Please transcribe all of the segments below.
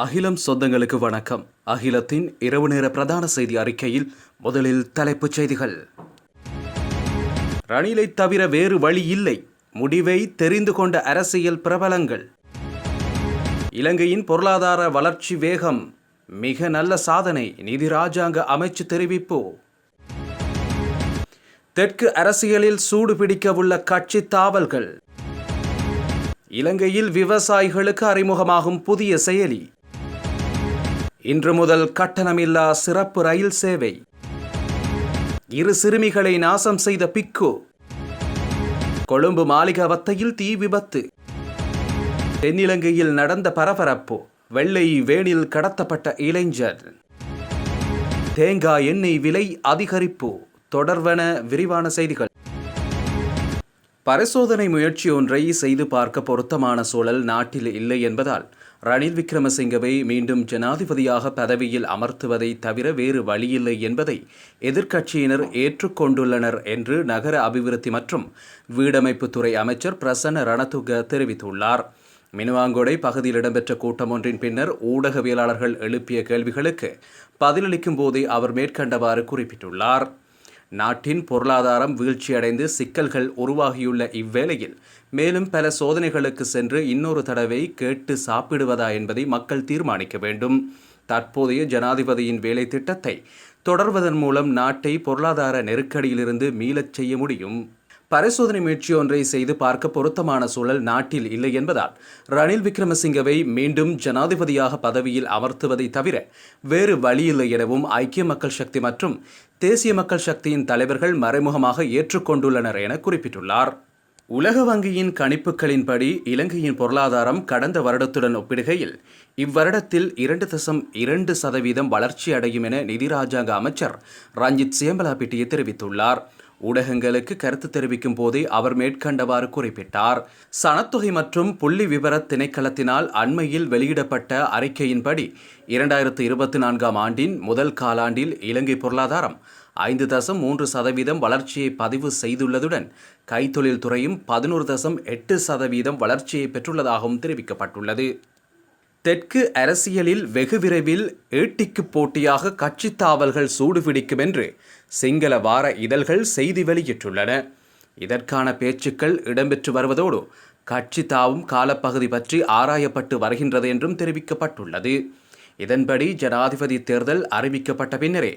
அகிலம் சொந்தங்களுக்கு வணக்கம். அகிலத்தின் இரவு நேர பிரதான செய்தி அறிக்கையில் முதலில் தலைப்புச் செய்திகள். ரணிலை தவிர வேறு வழி இல்லை. முடிவை தெரிந்து கொண்ட அரசியல் பிரபலங்கள். இலங்கையின் பொருளாதார வளர்ச்சி வேகம். மிக நல்ல சாதனை நிதி ராஜாங்க அமைச்சு தெரிவிப்பு. தெற்கு அரசியலில் சூடு பிடிக்கவுள்ள கட்சி தாவல்கள். இலங்கையில் விவசாயிகளுக்கு அறிமுகமாகும் புதிய செயலி. இன்று முதல் கட்டணமில்லா சிறப்பு ரயில் சேவை. இரு சிறுமிகளை நாசம் செய்த பிக்கு. கொழும்பு மாளிகாவத்தையில் தீ விபத்து. தென்னிலங்கையில் நடந்த பரபரப்பு. வெள்ளை வேனில் கடத்தப்பட்ட இளைஞர். தேங்காய் எண்ணெய் விலை அதிகரிப்பு. தொடர்வன விரிவான செய்திகள். பரிசோதனை முயற்சி ஒன்றை செய்து பார்க்க பொருத்தமான சூழல் நாட்டில் இல்லை என்பதால் ரணில் விக்ரமசிங்கவை மீண்டும் ஜனாதிபதியாக பதவியில் அமர்த்துவதை தவிர வேறு வழியில்லை என்பதை எதிர்க்கட்சியினர் ஏற்றுக்கொண்டுள்ளனர் என்று நகர அபிவிருத்தி மற்றும் வீடமைப்புத்துறை அமைச்சர் பிரசன்ன ரணதுக தெரிவித்துள்ளார். மினுவாங்கொடை பகுதியில் இடம்பெற்ற கூட்டம் ஒன்றின் பின்னர் ஊடகவியலாளர்கள் எழுப்பிய கேள்விகளுக்கு பதிலளிக்கும் போதே அவர் மேற்கண்டவாறு குறிப்பிட்டுள்ளார். நாட்டின் பொருளாதாரம் வீழ்ச்சியடைந்து சிக்கல்கள் உருவாகியுள்ள இவ்வேளையில் மேலும் பல சோதனைகளுக்கு சென்று இன்னொரு தடவை கேட்டு சாப்பிடுவதா என்பதை மக்கள் தீர்மானிக்க வேண்டும். தற்போதைய ஜனாதிபதியின் வேலை திட்டத்தை தொடர்வதன் மூலம் நாட்டை பொருளாதார நெருக்கடியிலிருந்து மீளச் செய்ய முடியும். பரிசோதனை முயற்சி ஒன்றை செய்து பார்க்க பொருத்தமான சூழல் நாட்டில் இல்லை என்பதால் ரணில் விக்ரமசிங்கவை மீண்டும் ஜனாதிபதியாக பதவியில் அமர்த்துவதை தவிர வேறு வழியில்லை எனவும் ஐக்கிய மக்கள் சக்தி மற்றும் தேசிய மக்கள் சக்தியின் தலைவர்கள் மறைமுகமாக ஏற்றுக்கொண்டுள்ளனர் என குறிப்பிட்டுள்ளார். உலக வங்கியின் கணிப்புகளின்படி இலங்கையின் பொருளாதாரம் கடந்த வருடத்துடன் ஒப்பிடுகையில் இவ்வருடத்தில் இரண்டு தசம் இரண்டு சதவீதம் வளர்ச்சி அடையும் என நிதி ராஜாங்க அமைச்சர் ரஞ்சித் சேம்பலாபிட்டியை தெரிவித்துள்ளார். ஊடகங்களுக்கு கருத்து தெரிவிக்கும் போதே அவர் மேற்கண்டவாறு குறிப்பிட்டார். சனத்தொகை மற்றும் புள்ளி விவர திணைக்களத்தினால் அண்மையில் வெளியிடப்பட்ட அறிக்கையின்படி இரண்டாயிரத்து இருபத்தி நான்காம் ஆண்டின் முதல் காலாண்டில் இலங்கை பொருளாதாரம் ஐந்து தசம் மூன்று சதவீதம் வளர்ச்சியை பதிவு செய்துள்ளதுடன் கைத்தொழில் துறையும் பதினோரு தசம் எட்டு சதவீதம் வளர்ச்சியை பெற்றுள்ளதாகவும் தெரிவிக்கப்பட்டுள்ளது. தெற்கு அரசியலில் வெகு விரைவில் ஏட்டிக்கு போட்டியாக கட்சி தாவல்கள் சூடுபிடிக்கும் என்று சிங்கள வார இதழ்கள் செய்தி வெளியிட்டுள்ளன. இதற்கான பேச்சுக்கள் இடம்பெற்று வருவதோடு கட்சி தாவும் காலப்பகுதி பற்றி ஆராயப்பட்டு வருகின்றது என்றும் தெரிவிக்கப்பட்டுள்ளது. இதன்படி ஜனாதிபதி தேர்தல் அறிவிக்கப்பட்ட பின்னரே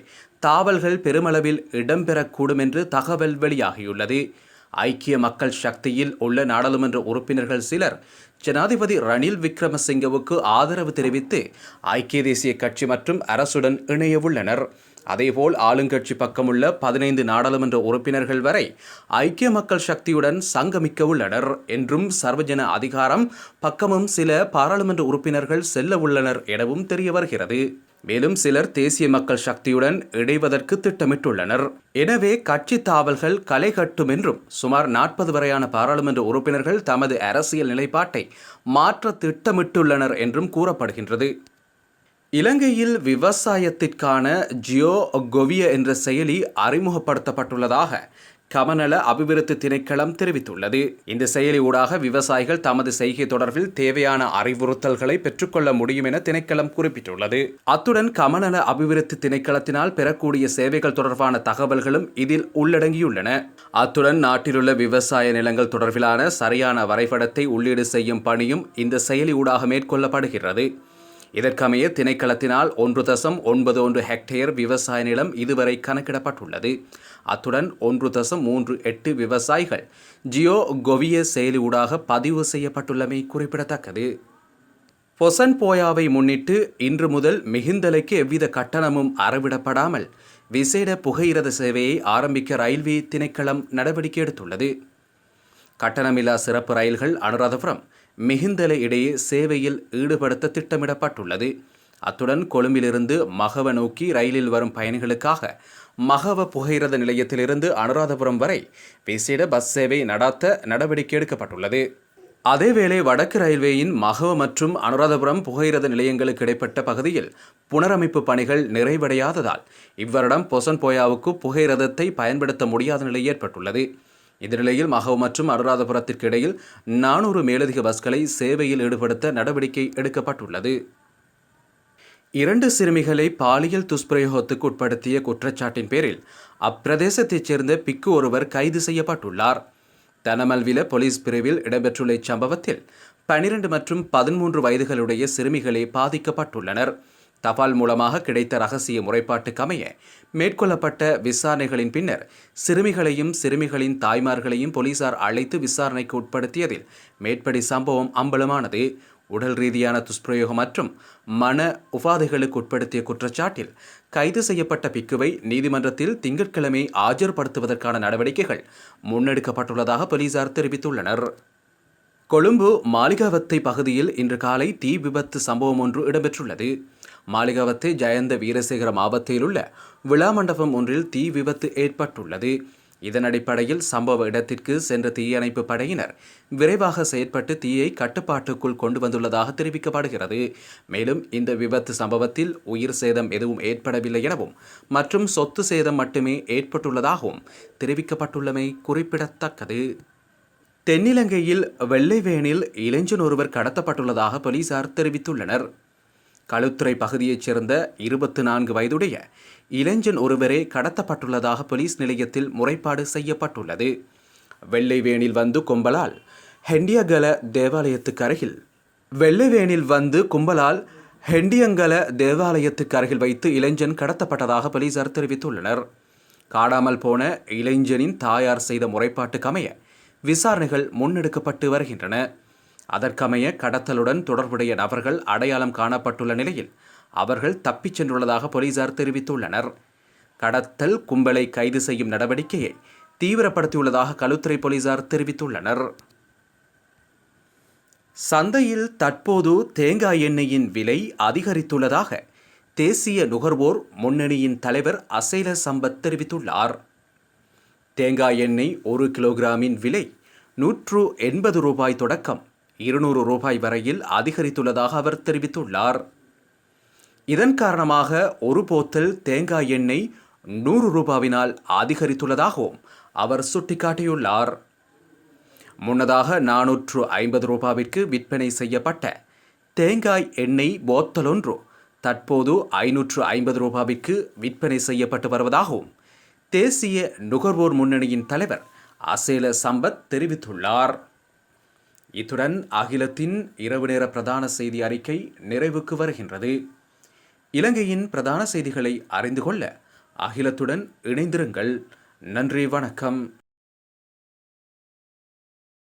தாவல்கள் பெருமளவில் இடம்பெறக்கூடும் என்று தகவல் வெளியாகியுள்ளது. ஐக்கிய மக்கள் சக்தியில் உள்ள நாடாளுமன்ற உறுப்பினர்கள் சிலர் ஜனாதிபதி ரணில் விக்ரமசிங்கவுக்கு ஆதரவு தெரிவித்து ஐக்கிய தேசிய கட்சி மற்றும் அரசுடன் இணையவுள்ளனர் அதேபோல் ஆளுங்கட்சி பக்கமுள்ள பதினைந்து நாடாளுமன்ற உறுப்பினர்கள் வரை ஐக்கிய மக்கள் சக்தியுடன் சங்கமிக்க உள்ளனர். என்றும் சர்வஜன அதிகாரம் பக்கமும் சில பாராளுமன்ற உறுப்பினர்கள் செல்ல உள்ளனர் எனவும் தெரிய வருகிறது. மேலும் சிலர் தேசிய மக்கள் சக்தியுடன் இணைவதற்கு திட்டமிட்டுள்ளனர். எனவே கட்சி தாவல்கள் களை கட்டும் என்றும் சுமார் நாற்பது வரையான பாராளுமன்ற உறுப்பினர்கள் தமது அரசியல் நிலைப்பாட்டை மாற்ற திட்டமிட்டுள்ளனர் என்றும் கூறப்படுகின்றது. இலங்கையில் விவசாயத்திற்கான ஜியோ கொவிய என்ற செயலி அறிமுகப்படுத்தப்பட்டுள்ளதாக கமநல அபிவிருத்தி திணைக்களம் தெரிவித்துள்ளது. இந்த செயலி ஊடாக விவசாயிகள் தமது செய்கை தொடர்பில் தேவையான அறிவுறுத்தல்களை பெற்றுக்கொள்ள முடியும் என திணைக்களம் குறிப்பிட்டுள்ளது. அத்துடன் கமநல அபிவிருத்தி திணைக்களத்தினால் பெறக்கூடிய சேவைகள் தொடர்பான தகவல்களும் இதில் உள்ளடங்கியுள்ளன. அத்துடன் நாட்டிலுள்ள விவசாய நிலங்கள் தொடர்பிலான சரியான வரைபடத்தை உள்ளீடு செய்யும் பணியும் இந்த செயலி ஊடாக மேற்கொள்ளப்படுகிறது. இதற்கமைய திணைக்களத்தினால் ஒன்று தசம் ஒன்பது ஒன்று ஹெக்டேர் விவசாய நிலம் இதுவரை கணக்கிடப்பட்டுள்ளது. அத்துடன் ஒன்று தசம் மூன்று எட்டு விவசாயிகள் ஜியோ கொவிய செயலி ஊடாக பதிவு செய்யப்பட்டுள்ளமை குறிப்பிடத்தக்கது. பொசன் போயாவை முன்னிட்டு இன்று முதல் மிகுந்தலைக்கு எவ்வித கட்டணமும் அறவிடப்படாமல் விசேட புகையிரத சேவையை ஆரம்பிக்க ரயில்வே திணைக்களம் நடவடிக்கை எடுத்துள்ளது. கட்டணமில்லா சிறப்பு ரயில்கள் அனுராதபுரம் மிகுந்தலை இடையே சேவையில் ஈடுபடுத்த திட்டமிடப்பட்டுள்ளது. அத்துடன் கொழும்பிலிருந்து மகவ நோக்கி ரயிலில் வரும் பயணிகளுக்காக மகவ புகையிரத நிலையத்திலிருந்து அனுராதபுரம் வரை விசேட பஸ் சேவை நடாத்த நடவடிக்கை எடுக்கப்பட்டுள்ளது. அதேவேளை வடக்கு ரயில்வேயின் மகவ மற்றும் அனுராதபுரம் புகையிரத நிலையங்களுக்கு இடைப்பட்ட பகுதியில் புனரமைப்பு பணிகள் நிறைவடையாததால் இவ்வருடம் பொசன் போயாவுக்கு புகையிரதத்தை பயன்படுத்த முடியாத நிலை ஏற்பட்டுள்ளது. இந்நிலையில் மகவு மற்றும் அனுராதபுரத்திற்கு இடையில் நானூறு மேலதிக பஸ்களை சேவையில் ஈடுபடுத்த நடவடிக்கை எடுக்கப்பட்டுள்ளது. இரண்டு சிறுமிகளை பாலியல் துஷ்பிரயோகத்துக்கு உட்படுத்திய குற்றச்சாட்டின் பேரில் அப்பிரதேசத்தைச் சேர்ந்த பிக்கு ஒருவர் கைது செய்யப்பட்டுள்ளார். தனமல்வில போலீஸ் பிரிவில் இடம்பெற்றுள்ள இச்சம்பவத்தில் பனிரெண்டு மற்றும் பதிமூன்று வயதுகளுடைய சிறுமிகளே பாதிக்கப்பட்டுள்ளனர். தபால் மூலமாக கிடைத்த ரகசிய முறைப்பாட்டுக்கமைய மேற்கொள்ளப்பட்ட விசாரணைகளின் பின்னர் சிறுமிகளையும் சிறுமிகளின் தாய்மார்களையும் போலீசார் அழைத்து விசாரணைக்கு உட்படுத்தியதில் மேற்படி சம்பவம் அம்பலமானது. உடல் ரீதியான துஷ்பிரயோகம் மற்றும் மன உபாதைகளுக்கு உட்படுத்திய குற்றச்சாட்டில் கைது செய்யப்பட்ட பிக்குவை நீதிமன்றத்தில் திங்கட்கிழமை ஆஜர்படுத்துவதற்கான நடவடிக்கைகள் முன்னெடுக்கப்பட்டுள்ளதாக போலீசார் தெரிவித்துள்ளனர். கொழும்பு மாளிகாவத்தை பகுதியில் இன்று காலை தீ விபத்து சம்பவம் ஒன்று இடம்பெற்றுள்ளது. மாளிகாவத்தை ஜயந்த வீரசேகர மாவட்டத்தில் உள்ள விழா மண்டபம் ஒன்றில் தீ விபத்து ஏற்பட்டுள்ளது. இதன் அடிப்படையில் சம்பவ இடத்திற்கு சென்ற தீயணைப்பு படையினர் விரைவாக செயற்பட்டு தீயை கட்டுப்பாட்டுக்குள் கொண்டு வந்துள்ளதாக தெரிவிக்கப்படுகிறது. மேலும் இந்த விபத்து சம்பவத்தில் உயிர் சேதம் எதுவும் ஏற்படவில்லை எனவும் மற்றும் சொத்து சேதம் மட்டுமே ஏற்பட்டுள்ளதாகவும் தெரிவிக்கப்பட்டுள்ளமை குறிப்பிடத்தக்கது. தென்னிலங்கையில் வெள்ளைவேனில் இளைஞன் ஒருவர் கடத்தப்பட்டுள்ளதாக போலீசார் தெரிவித்துள்ளனர். களுத்துறை பகுதியைச் சேர்ந்த இருபத்து நான்கு வயதுடைய இளைஞன் ஒருவரே கடத்தப்பட்டுள்ளதாக போலீஸ் நிலையத்தில் முறைப்பாடு செய்யப்பட்டுள்ளது. வெள்ளைவேனில் வந்து கும்பலால் ஹெண்டியகல தேவாலயத்துக்கு அருகில் வெள்ளைவேனில் வந்து கும்பலால் ஹெண்டியங்கல தேவாலயத்துக்கு அருகில் வைத்து இளைஞன் கடத்தப்பட்டதாக போலீசார் தெரிவித்துள்ளனர். காணாமல் போன இளைஞனின் தாயார் செய்த முறைப்பாட்டுக்கமைய விசாரணைகள் முன்னெடுக்கப்பட்டு வருகின்றன. அதற்கமைய கடத்தலுடன் தொடர்புடைய நபர்கள் அடையாளம் காணப்பட்டுள்ள நிலையில் அவர்கள் தப்பிச் சென்றுள்ளதாக போலீசார் தெரிவித்துள்ளனர். கடத்தல் கும்பலை கைது செய்யும் நடவடிக்கையை தீவிரப்படுத்தியுள்ளதாக களுத்துறை போலீசார் தெரிவித்துள்ளனர். சந்தையில் தற்போது தேங்காய் எண்ணெயின் விலை அதிகரித்துள்ளதாக தேசிய நுகர்வோர் முன்னணியின் தலைவர் அசைல சம்பத் தெரிவித்துள்ளார். தேங்காய் எண்ணெய் ஒரு கிலோகிராமின் விலை நூற்று எண்பது ரூபாய் தொடக்கம் இருநூறு ரூபாய் வரையில் அதிகரித்துள்ளதாக அவர் தெரிவித்துள்ளார். இதன் காரணமாக ஒரு போத்தல் தேங்காய் எண்ணெய் நூறு ரூபாவினால் அதிகரித்துள்ளதாகவும் அவர் சுட்டிக்காட்டியுள்ளார். முன்னதாக நானூற்று ஐம்பது ரூபாவிற்கு விற்பனை செய்யப்பட்ட தேங்காய் எண்ணெய் போத்தலொன்று தற்போது ஐநூற்று ஐம்பது ரூபாவிற்கு விற்பனை செய்யப்பட்டு வருவதாகவும் தேசிய நுகர்வோர் முன்னணியின் தலைவர் அசேல சம்பத் தெரிவித்துள்ளார். இத்துடன் அகிலத்தின் இரவு நேர பிரதான செய்தி அறிக்கை நிறைவுக்கு வருகின்றது. இலங்கையின் பிரதான செய்திகளை அறிந்து கொள்ள அகிலத்துடன் இணைந்திருங்கள். நன்றி வணக்கம்.